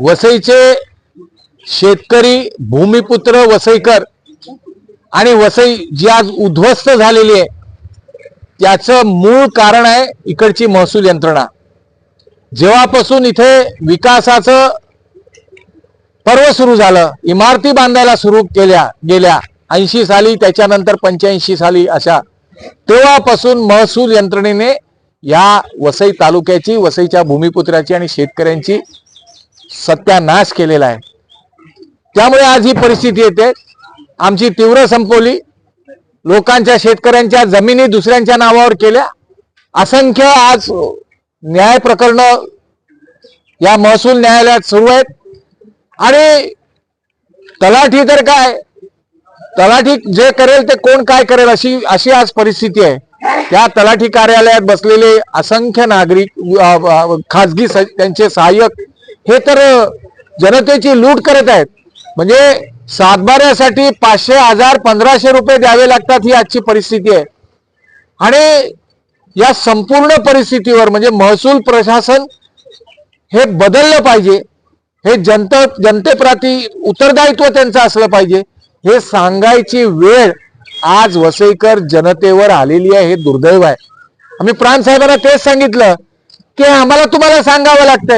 वसईचे शेतकरी भूमिपुत्र वसईकर आणि वसई जी आज उद्ध्वस्त झालेली आहे त्याचं मूळ कारण आहे इकडची महसूल यंत्रणा. जेव्हापासून इथे विकासाचं पर्व सुरू झालं इमारती बांधायला सुरू केल्या गेल्या ऐंशी साली त्याच्यानंतर पंच्याऐंशी साली अशा तेव्हापासून महसूल यंत्रणेने या वसई तालुक्याची वसईच्या भूमिपुत्राची आणि शेतकऱ्यांची सत्यानाश केलेला आहे. त्यामुळे आज ही परिस्थिती येते. आमची तीव्र संपवली लोकांच्या शेतकऱ्यांच्या जमिनी दुसऱ्यांच्या नावावर केल्या. असंख्य आज न्याय प्रकरण या महसूल न्यायालयात सुरू आहेत. आणि तलाठी तर काय? तलाठी जे करेल ते कोण काय करेल अशी अशी आज परिस्थिती आहे. त्या तलाठी कार्यालयात बसलेले असंख्य नागरिक खाजगी स- त्यांचे सहाय्यक हे तर जनतेची लूट करत आहेत. म्हणजे सातबाऱ्यासाठी पाचशे हजार पंधराशे रुपये द्यावे लागतात ही आजची परिस्थिती आहे. आणि या संपूर्ण परिस्थितीवर म्हणजे महसूल प्रशासन हे बदललं पाहिजे. हे जनत जनतेप्रती उत्तरदायित्व त्यांचं असलं पाहिजे. हे सांगायची वेळ आज वसईकर जनतेवर आलेली आहे हे दुर्दैव आहे. आम्ही प्राण साहेबांना तेच सांगितलं की आम्हाला तुम्हाला सांगावं लागतंय.